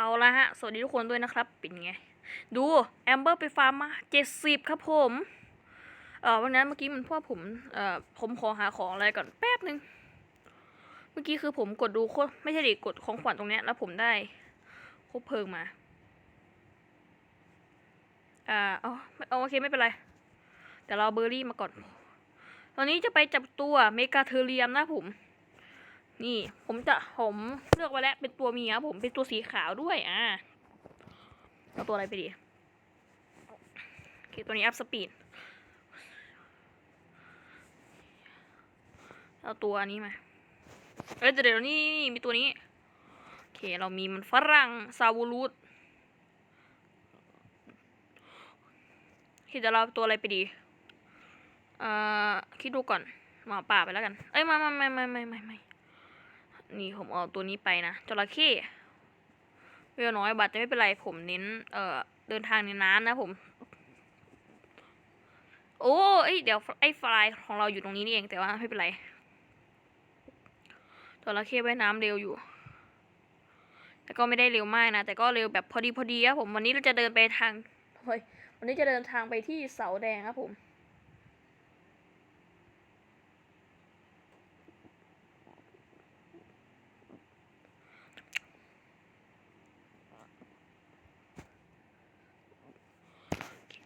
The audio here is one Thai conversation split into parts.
เอาละฮะ สวัสดีทุกคนด้วยนะครับ เป็นไง ดู แอมเบอร์ไปฟาร์มมาเจ็ดสิบครับผม เออวันนั้นเมื่อกี้มันพวกผม เอ่อผมขอหาของอะไรก่อนแป๊บหนึ่ง เมื่อกี้คือผมกดดูโคไม่ใช่ดิกดของขวัญตรงเนี้ยแล้วผมได้คบเพลิงมา อ่าเอาเอาโอเคไม่เป็นไร แต่เราเอาเบอร์รี่มาก่อน ตอนนี้จะไปจับตัวเมกาเทอเรียมนะผม นี่ผมจะผมเลือกไว้แล้วเป็นตัวเมียผมเป็นตัวสีขาวด้วยอ่าเอาตัวอะไรไปดีโอเคตัวนี้อัพสปีดเอาตัวนี้มาเอ้ยเดี๋ยวเดี๋ยวนี่นี่มีตัวนี้โอเคเรามีมันฝรั่งซาวูรูดคเดี๋ยวเราเอาตัวอะไรไปดีเอ่อคิดดูก่อนหมาป่าไปแล้วกัน เอ้ยมาไม่ไม่ไม่ไม่ไม่ไม่ นี่ผมเอาตัวนี้ไปนะจระเข้เวลน้อยบัตรจะไม่เป็นไรผมเน้น เอ่อ เดินทางในน้ำนะผม โอ้ยเดี๋ยวไอ้ฟลายของเราอยู่ตรงนี้นี่เองแต่ว่าไม่เป็นไรจระเข้ว่ายน้ำเร็วอยู่แต่ก็ไม่ได้เร็วมากนะ แต่ก็เร็วแบบพอดีพอดีครับผม วันนี้เราจะเดินไปทางวันนี้จะเดินทางไปที่เสาแดงครับผม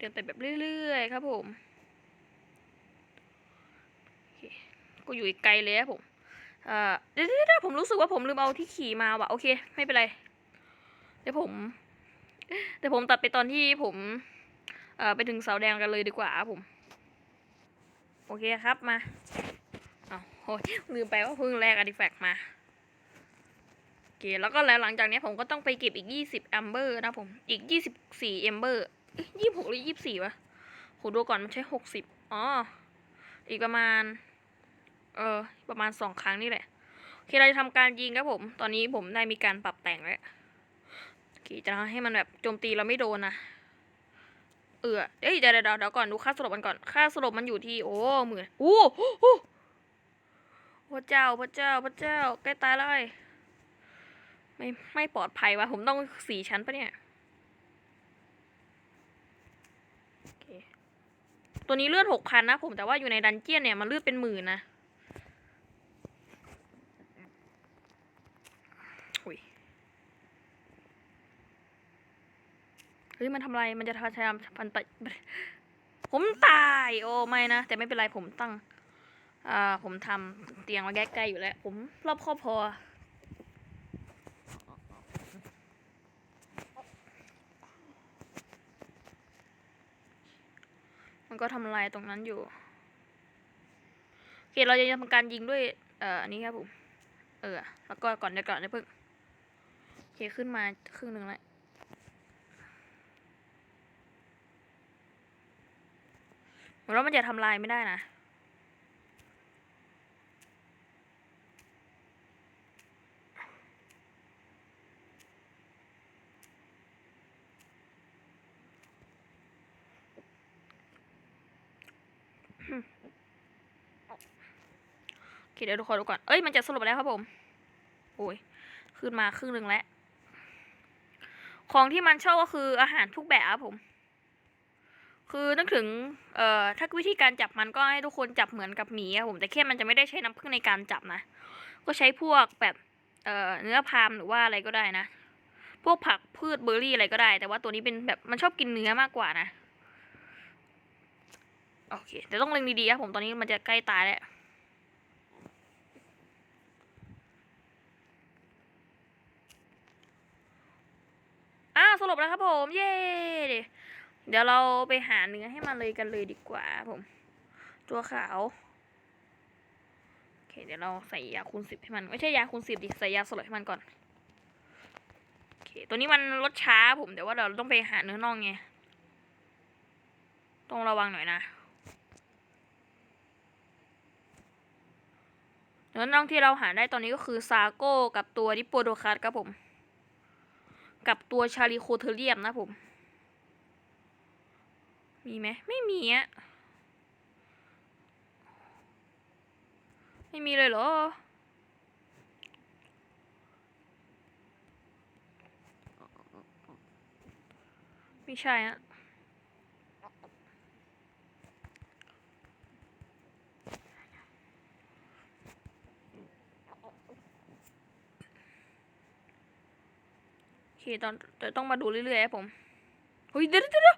เดินไปแบบเรื่อยๆครับผมก็อยู่อีกไกลเลยครับผมเอ่อเดี๋ยวผมรู้สึกว่าผมลืมเอาที่ขี่มาว่ะโอเค ไม่เป็นไร เดี๋ยวผม เดี๋ยวผมตัดไปตอนที่ผม เอ่อไปถึงเสาแดงกันเลยดีกว่าครับผม โอเคครับมาเอาโอ้ยลืมไปว่าเพิ่งแลกอาร์ติแฟกต์มาโอเคแล้วก็แล้วหลังจากนี้ผมก็ต้องไปเก็บอีกยี่สิบแอมเบอร์นะผม อีกยี่สิบสี่แอมเบอร์ ยี่สิบหกหรือยี่สิบสี่วะโหดูก่อนมันใช้หกสิบอ๋อ อีกประมาณ เออ ประมาณสองครั้งนี่แหละ โอเคเราจะทำการยิงครับผม ตอนนี้ผมได้มีการปรับแต่งแล้วโอเคจะทำให้มันแบบโจมตีเราไม่โดนนะ เออเอ้ยเดี๋ยวเดี๋ยวเดี๋ยวก่อนดูค่าสลบมันก่อน ค่าสลบมันอยู่ที่ โอ้หมื่นโอ้โหพระเจ้าพระเจ้าพระเจ้าใกล้ตายแล้วไอ้ไม่ไม่ปลอดภัยวะผมต้องสี่ชั้นปะเนี่ย โอเค ตัวนี้เลือดหกพันนะผมแต่ว่าอยู่ในดันเจียนเนี่ยมันเลือดเป็นหมื่นนะเฮ้ยมันทำอะไรมันจะพยายามพันไปผมตายโอ้ไม่นะแต่ไม่เป็นไรผมตั้งอ่าผมทำเตียงมาใกล้ๆอยู่แล้ว ผมรอบครอบพอ มันก็ทำลายตรงนั้นอยู่โอเคเราจะทำการยิงด้วย เอ่ออันนี้ครับผม เออ แล้วก็ก่อนเดี๋ยวก่อนเดี๋ยวเพิ่งโอเคขึ้นมาครึ่งหนึ่งแล้วเหมือนว่ามันจะทำลายไม่ได้นะ โอเคเดี๋ยวดูขอดูก่อน เอ้ยมันจะสรุปแล้วครับผม โอ้ยขึ้นมาครึ่งหนึ่งแล้ว ของที่มันชอบก็คืออาหารทุกแบบครับผม คือนึกถึง เอ่อถ้าวิธีการจับมันก็ให้ทุกคนจับเหมือนกับหมีครับผม แต่แค่มันจะไม่ได้ใช้น้ำผึ้งในการจับนะ ก็ใช้พวกแบบ เอ่อเนื้อพามหรือว่าอะไรก็ได้นะ พวกผักพืชเบอร์รี่อะไรก็ได้ แต่ว่าตัวนี้เป็นแบบมันชอบกินเนื้อมากกว่านะ เคแต่ต้องเล็งดีๆครับผมตอนนี้มันจะใกล้ตายแล้วอ้าวสรุปแล้วครับผมเย้เดี๋ยวเราไปหาเนื้อให้มันเลยกันเลยดีกว่าผม ตัวขาวโอเคเดี๋ยวเราใส่ยาคูณสิบให้มันไม่ใช่ยาคูณสิบดิใส่ยาสลบให้มันก่อนโอเคตัวนี้มันลดช้าผมเดี๋ยวว่าเราต้องไปหาเนื้อน่องไงต้องระวังหน่อยนะ นื้อน่องที่เราหาได้ตอนนี้ก็คือซาโก้กับตัวดิโปโดคัสครับผม กับตัวชาลีโคเทเรียมนะผม มีไหมไม่มีอะไม่มีเลยเหรอไม่ใช่ฮะ เคตอนแต่ต้องมาดูเรื่อยๆครับผมเฮ้ยเดี๋ยวเดี๋ยว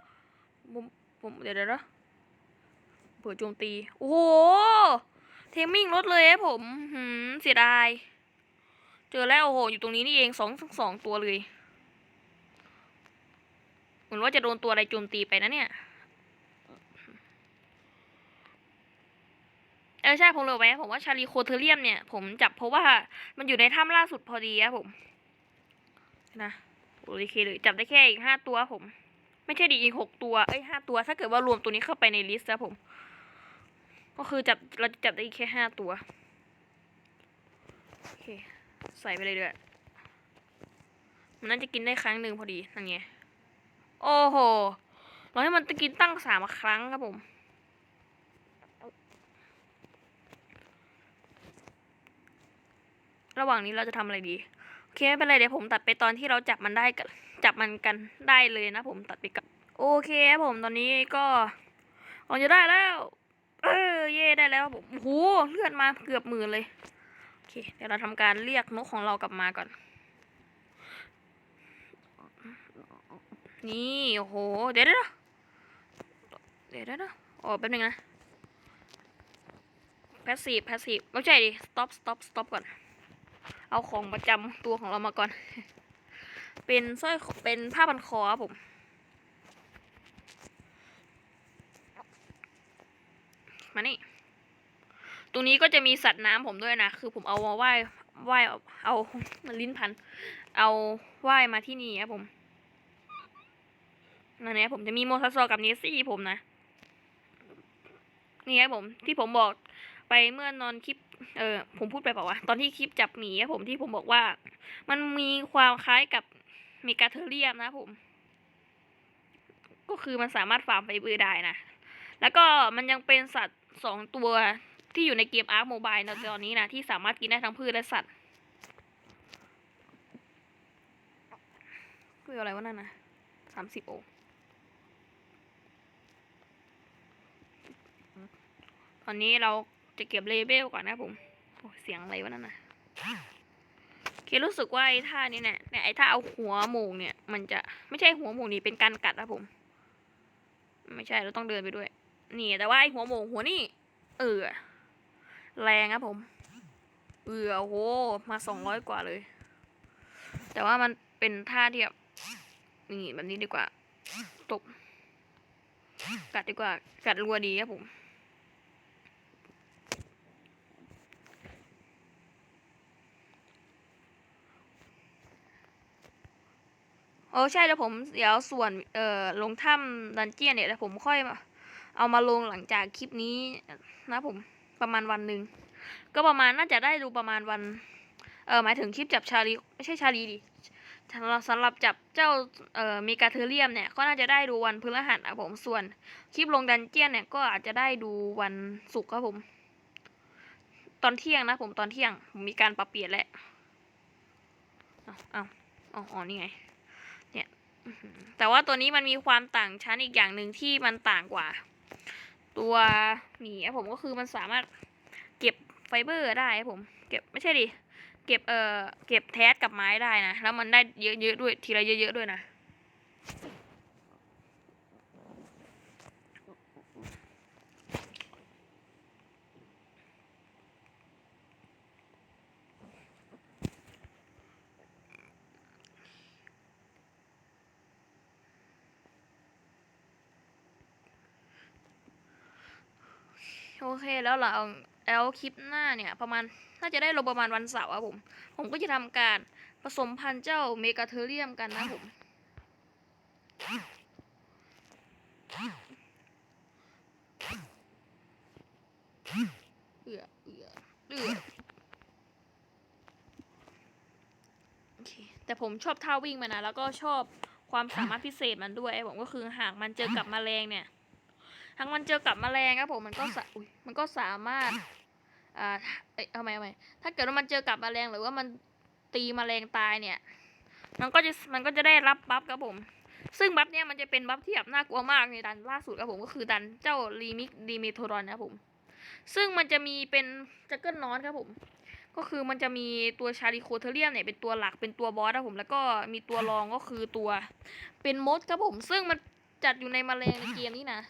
ผมผมเดี๋ยวเดี๋ยวนะเปิดโจมตี โอ้โห เทมมิ่งลดเลยครับผมหืมเสียดาย เจอแล้วโอ้โห อยู่ตรงนี้นี่เองสองสองตัวเลย เหมือนว่าจะโดนตัวอะไรโจมตีไปนะเนี่ยเออใช่ผมรู้ไหมผมว่าชาลีโคเทเรียมเนี่ย ผมจับเพราะว่ามันอยู่ในถ้ำล่าสุดพอดีครับผม นะ โอเคเลยจับได้แค่อีกห้าตัวผม ไม่ใช่ดีอีกหกตัวเอ้ยห้าตัว ถ้าเกิดว่ารวมตัวนี้เข้าไปในลิสต์นะผม ก็คือจับเราจะจับได้อีกแค่ห้าตัวโอเคใส่ไปเลยด้วยมันน่าจะกินได้ครั้งหนึ่งพอดีนั่นไงโอ้โหเราให้มันกินตั้งสามครั้งครับผมระหว่างนี้เราจะทำอะไรดี เคไม่เป็นไรเดี๋ยวผมตัดไปตอนที่เราจับมันได้กันจับมันกันได้เลยนะผมตัดไปกับโอเคครับผมตอนนี้ก็ออกจะได้แล้ว เออเย่ได้แล้วผมโอ้โหเลือดมาเกือบหมื่นเลยโอเคเดี๋ยวเราทำการเรียกนกของเรากลับมาก่อน นี่โอ้โหเดี๋ยวเดี๋ยวเดี๋ยวเดี๋ยวอ๋อแป๊บนึงนะแพสซีฟแพสซีฟไม่ใช่ดิ stop stop stop ก่อน เอาของประจำตัวของเรามาก่อน เป็นสร้อยเป็นผ้าพันคอครับผม มานี่ ตรงนี้ก็จะมีสัตว์น้ำผมด้วยนะ คือผมเอามาว่ายว่ายเอาเอาลิ้นพัน เอาว่ายมาที่นี่ครับผมนั่นเนี่ยผมจะมีโมซัสโซกับเนสซี่ผมนะ นี่ครับผมที่ผมบอก ไปเมื่อนอนคลิป เออผมพูดไปเปล่าวะ ตอนที่คลิปจับหมีครับผมที่ผมบอกว่า มันมีความคล้ายกับเมกาเทอเรียมนะผม ก็คือมันสามารถฟาร์มไฟเบอร์ได้นะ แล้วก็มันยังเป็นสัตว์สองตัวที่อยู่ในเกมอาร์คโมบายในตอนนี้นะที่สามารถกินได้ทั้งพืชและสัตว์คืออะไรวะนั่นนะสามสิบโอตอนนี้เรา จะเก็บเลเบลก่อนนะผมโอ้เสียงอะไรวะนั่นนะเครู้สึกว่าไอ้ท่านี้เนี่ยเนี่ยไอ้ท่าเอาหัวโมงเนี่ย มันจะไม่ใช่หัวโมงนี่เป็นการกัดนะผม ไม่ใช่เราต้องเดินไปด้วย นี่ แต่ว่าไอ้หัวโมงหัวนี่ เออ แรงครับผม เออโอ้โหมาสองร้อยกว่าเลย แต่ว่ามันเป็นท่าที่แบบนี่แบบนี้ดีกว่าตบกัดดีกว่า กัดรัวดีครับผม โอ้ใช่แล้วผมเดี๋ยวส่วนเอ่อลงถ้ำดันเจียนเนี่ยแล้วผมค่อยมาเอามาลงหลังจากคลิปนี้นะผมประมาณวันหนึ่งก็ประมาณน่าจะได้ดูประมาณวัน เออหมายถึงคลิปจับชาลีไม่ใช่ชาลีดิสำหรับจับเจ้าเอ่อเมกาเทเรียมเนี่ยก็น่าจะได้ดูวันพฤหัสนะผมส่วนคลิปลงดันเจียนเนี่ยก็อาจจะได้ดูวันศุกร์ครับผม ตอนเที่ยงนะผมตอนเที่ยงผมมีการปรับเปลี่ยนแล้วเอาอาเอาอ๋อนี่ไง แต่ว่าตัวนี้มันมีความต่างชั้นอีกอย่างหนึ่งที่มันต่างกว่า ตัวหมีผมก็คือมันสามารถเก็บไฟเบอร์ได้ผม เก็บไม่ใช่ดิ เก็บเอ่อเก็บแทสกับไม้ได้นะ แล้วมันได้เยอะๆด้วยทีละเยอะๆด้วยนะ โอเคแล้วเราแล้วคลิปหน้าเนี่ย ประมาณน่าจะได้ลงประมาณวันเสาร์อะผม ผมก็จะทำการผสมพันธุ์เจ้าเมกาเทเรียมกันนะผม เอือเอือเอือโอเคแต่ผมชอบท่าวิ่งมันนะ แล้วก็ชอบความสามารถพิเศษมันด้วยผมก็คือหากมันเจอกับแมลงเนี่ย หากมันเจอกับแมลงครับผมมันก็สะอุ๊ยมันก็สามารถอ่าเอ้ยทำไมทำไมถ้าเกิดว่ามันเจอกับแมลงหรือว่ามันตีแมลงตายเนี่ย มันก็จะมันก็จะได้รับบัฟครับผม ซึ่งบัฟเนี่ยมันจะเป็นบัฟที่แบบน่ากลัวมากในดันล่าสุดครับผมก็คือดันเจ้ารีมิกดีเมโทรอนนะครับผม ซึ่งมันจะมีเป็นจักเกิลนอตครับผม ก็คือมันจะมีตัวชาริโคเทเรียมเนี่ยเป็นตัวหลักเป็นตัวบอสครับผมแล้วก็มีตัวรองก็คือตัวเป็นมดครับผม ซึ่งมันจัดอยู่ในแมาแรงในเกมนี้นะ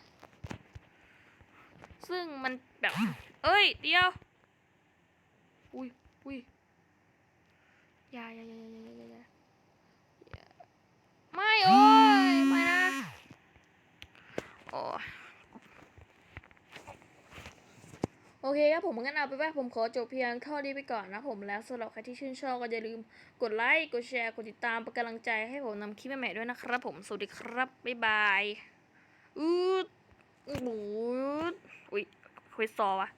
ซึ่งมันแบบ เอ้ย เดียว อุ้ยอุ้ยอยาอยาอยาอยาอยาอยาอยาอย่าไม่โอ้ยไม่นะโอ้ยโอเคครับผมงั้นเอาไปนว่าผมขอจบเพียงเท่านี้ไปก่อนนะผมแล้วสำหรับใครที่ชื่นชอบก็อย่าลืมกดไลค์กดแชร์กดติดตามเป็นกำลังใจให้ผมนำคลิปใหม่ๆด้วยนะครับผมสวัสดีครับ บ๊ายบาย อืดอูด อุ้ยคุยซอวะ